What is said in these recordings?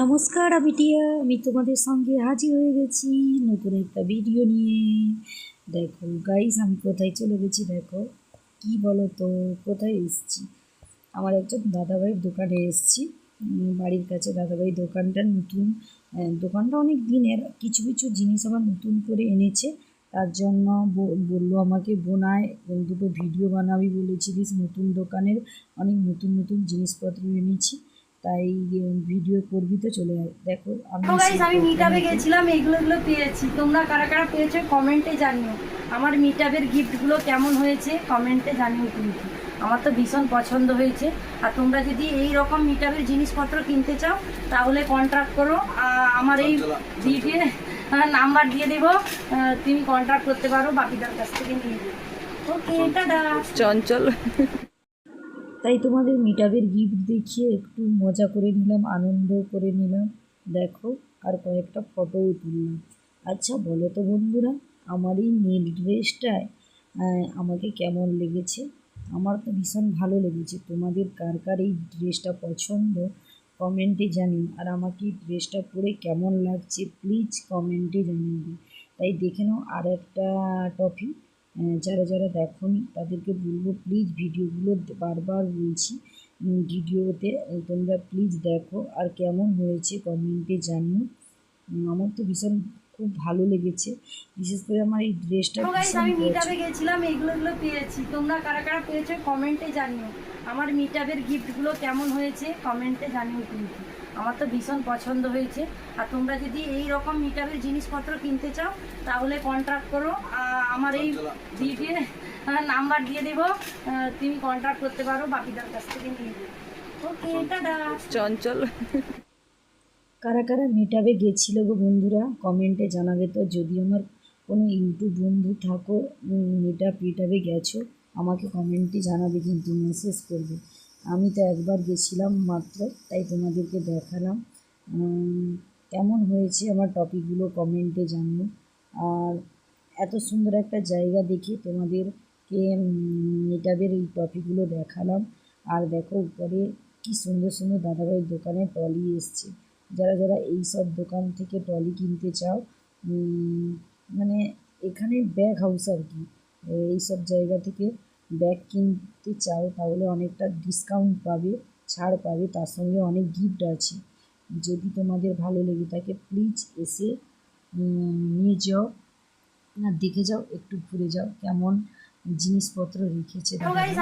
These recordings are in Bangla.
নমস্কার, আমি টিয়া। আমি তোমাদের সঙ্গে হাজির হয়ে গেছি নতুন একটা ভিডিও নিয়ে। দেখো গাইস আমি কোথায় চলে গেছি দেখো। কি বলো তো কোথায় এসছি? আমার একজন দাদাভাইয়ের দোকানে এসেছি। বাড়ির কাছে দাদাভাই দোকানটা নতুন। দোকানটা অনেক দিনের। কিছু কিছু জিনিস আবার নতুন করে এনেছে। তার জন্য বলল আমাকে বোনায় দুটো ভিডিও বানাবি বলেছিলিস নতুন দোকানের। অনেক নতুন নতুন জিনিসপত্র এনেছি। তাই ভিডিও করবি তো চলে দেখো আমি মিটাবে গেছিলাম এগুলো এগুলো পেয়েছি। তোমরা কারা কারা পেয়েছ কমেন্টে জানিও। আমার মিটাবের গিফটগুলো কেমন হয়েছে কমেন্টে জানিও কিন্তু। আমার তো ভীষণ পছন্দ হয়েছে। আর তোমরা যদি এই রকম মিটাবের জিনিসপত্র কিনতে চাও তাহলে কন্ট্রাক্ট করো। আমার এই ভিডিও নাম্বার দিয়ে দেবো। তুমি কন্ট্রাক্ট করতে পারো বাকিটার কাছ থেকে নিয়ে দেবো ওকে টাটা। চঞ্চল। তাই তোমাদের মিটাবের গিফট দেখিয়ে একটু মজা করে নিলাম, আনন্দ করে নিলাম। দেখো, আর কয়েকটা ফটোও তুললাম। আচ্ছা বলো তো বন্ধুরা, আমার এই নীল ড্রেসটায় আমাকে কেমন লেগেছে? আমার তো ভীষণ ভালো লেগেছে। তোমাদের কার কার এই ড্রেসটা পছন্দ কমেন্টে জানিও। আর আমাকে এই ড্রেসটা পরে কেমন লাগছে প্লিজ কমেন্টে জানিয়ে তাই দেখে নাও, আর একটা টপিক যারা যারা দেখোনি তাদেরকে বলব প্লিজ ভিডিওগুলো বারবার বলছি ভিডিওতে তোমরা প্লিজ দেখো আর কেমন হয়েছে কমেন্টে জানিও। আমার তো ভীষণ খুব ভালো লেগেছে বিশেষ করে আমার এই ড্রেসটা গাইস আমি মিটাবে গেছিলাম এগুলো পেয়েছি। তোমরা কারা কারা পেয়েছ কমেন্টে জানিও। আমার মিটাবের গিফটগুলো কেমন হয়েছে কমেন্টে জানিও কিন্তু। আমার তো ভীষণ পছন্দ হয়েছে। আর তোমরা যদি এই রকম মিটাবের জিনিসপত্র কিনতে চাও তাহলে কন্ট্রাক্ট করো। আমার এই ভিডিও নাম্বার দিয়ে দেবো। তুমি কন্ট্রাক্ট করতে পারো বাকিদার কাছ থেকে নিয়ে দেবো ওকে টাটা। চঞ্চল। কারা কারা মেটাবে গেছিল গো বন্ধুরা কমেন্টে জানাবে তো। যদি আমার কোনো ইউটিউব বন্ধু থাকো মেটাপ মেটাবে গেছো আমাকে কমেন্টে জানাবে কিন্তু মেসেজ করবে। আমি তো একবার গেছিলাম মাত্র, তাই তোমাদেরকে দেখালাম। কেমন হয়েছে আমার টপিকগুলো কমেন্টে জানিও। আর এত সুন্দর একটা জায়গা দেখে তোমাদেরকে মেটাবের এই টপিকগুলো দেখালাম। আর দেখো উপরে কি সুন্দর সুন্দর দাদাভাইয়ের দোকানে টলি এসছে। যারা যারা এই সব দোকান থেকে টলি কিনতে চাও মানে এখানে ব্যাগ হাউস আর কি, এই সব জায়গা থেকে ব্যাগ কিনতে চাও তাহলে অনেকটা ডিসকাউন্ট পাবে ছাড় পাবে তার সঙ্গে অনেক গিফট আছে। যদি তোমাদের ভালো লেগে থাকে প্লিজ এসে নিয়ে যাও। না দেখে যাও একটু ঘুরে যাও কেমন জিনিসপত্র রেখেছে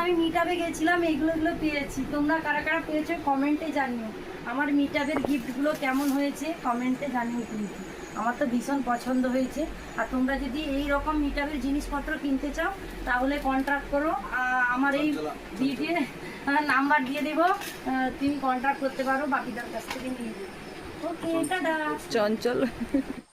আমি মিটাবে গেছিলাম এগুলো পেয়েছি। তোমরা কারা কারা পেয়েছ কমেন্টে জানিও। আমার মিটাবের গিফটগুলো কেমন হয়েছে কমেন্টে জানিও কিন্তু আমার তো ভীষণ পছন্দ হয়েছে। আর তোমরা যদি এই রকম মিটারের জিনিসপত্র কিনতে চাও তাহলে কন্ট্রাক্ট করো। আমার এই ভিডিও নাম্বার দিয়ে দেবো। তুমি কন্ট্রাক্ট করতে পারো বাকিদার কাছ থেকে নিয়ে দেবো ওকে টাটা। চঞ্চল।